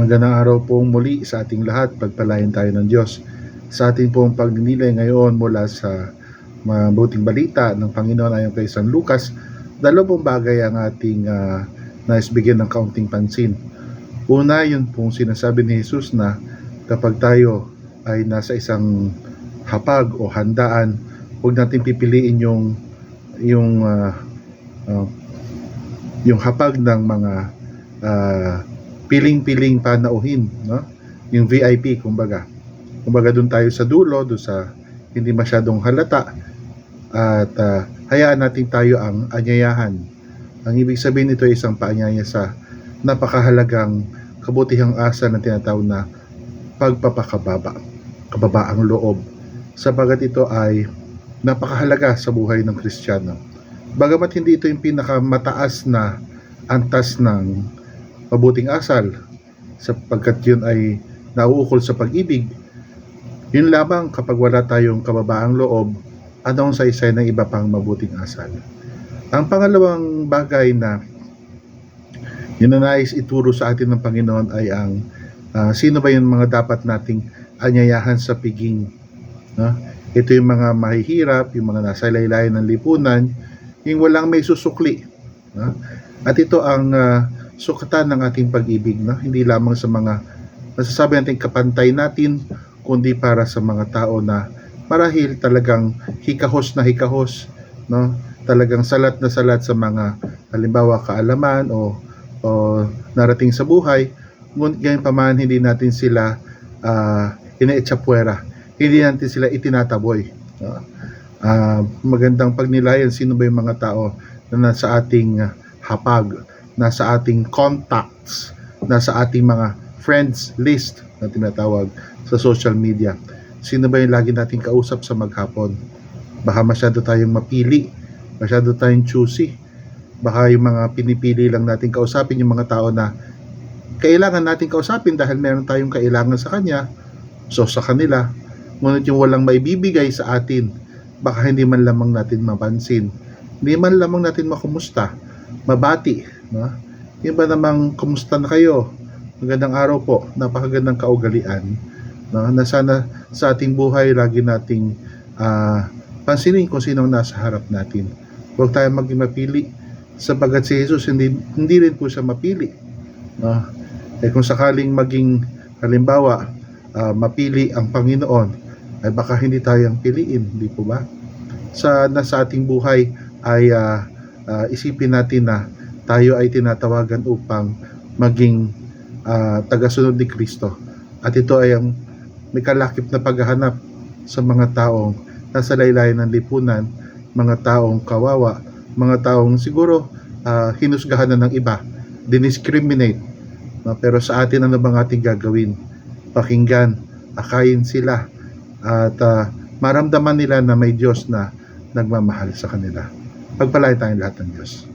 Magandang araw po muli sa ating lahat. Pagpalain tayo ng Diyos. Sa ating pong pagninilay ngayon mula sa mabuting balita ng Panginoon ayon kay San Lucas, dalawang bagay ang ating uh, nais bigyan ng kaunting pansin. Una, yun pong sinasabi ni Jesus na kapag tayo ay nasa isang hapag o handaan, huwag natin pipiliin yung yung uh, uh, yung hapag ng mga uh, piling-piling panauhin, no? Yung VIP, kumbaga. Kumbaga doon tayo sa dulo, doon sa hindi masyadong halata at uh, hayaan natin tayo ang anyayahan. Ang ibig sabihin nito ay isang paanyaya sa napakahalagang kabutihang asa na tinatawag na pagpapakababa, kababaang loob, sapagat ito ay napakahalaga sa buhay ng Kristiyano. Bagamat hindi ito yung pinakamataas na antas ng mabuting asal sapagkat yun ay nauukol sa pag-ibig, yun lamang kapag wala tayong kababaang loob, anong saysay ng iba pang mabuting asal. Ang pangalawang bagay na ninanais ituro sa atin ng Panginoon ay ang uh, sino ba yung mga dapat nating anyayahan sa piging. No? Ito yung mga mahihirap, yung mga nasa laylayan ng lipunan, yung walang may susukli. No? At ito ang uh, sukatan ng ating pag-ibig, no? hindi lamang sa mga masasabi natin kapantay natin, kundi para sa mga tao na marahil talagang hikahos na hikahos, no? talagang salat na salat sa mga halimbawa kaalaman o, o narating sa buhay, ngunit ganyan pa man hindi natin sila uh, inaetsapwera, hindi natin sila itinataboy. No? Uh, magandang pagnilayan sino ba yung mga tao na nasa ating hapag, nasa ating contacts, nasa ating mga friends list na tinatawag sa social media. Sino ba yung lagi nating kausap sa maghapon? Baka masyado tayong mapili, masyado tayong choosy. Baka yung mga pinipili lang natin kausapin yung mga tao na kailangan natin kausapin dahil meron tayong kailangan sa kanya, so sa kanila. Ngunit yung walang maibibigay sa atin, baka hindi man lamang natin mapansin. Hindi man lamang natin makumusta, mabati. No? Yung ba namang kumusta na kayo? Magandang araw po, napakagandang kaugalian. No? Na sana sa ating buhay lagi nating uh, pansinin kung sino ang nasa harap natin. Huwag tayo maging mapili sapagat si Jesus hindi, hindi rin po siya mapili. No? Eh kung sakaling maging halimbawa uh, mapili ang Panginoon, ay baka hindi tayong piliin, di po ba? Sa nasa ating buhay ay uh, uh, isipin natin na tayo ay tinatawagan upang maging uh, tagasunod ni Kristo. At ito ay ang may kalakip na paghahanap sa mga taong nasa laylayan ng lipunan, mga taong kawawa, mga taong siguro uh, hinusgahan na ng iba, diniscriminate. No? Pero sa atin ano bang ating gagawin? Pakinggan, akayin sila, at uh, maramdaman nila na may Diyos na nagmamahal sa kanila. Pagpalay tayong lahat ng Diyos.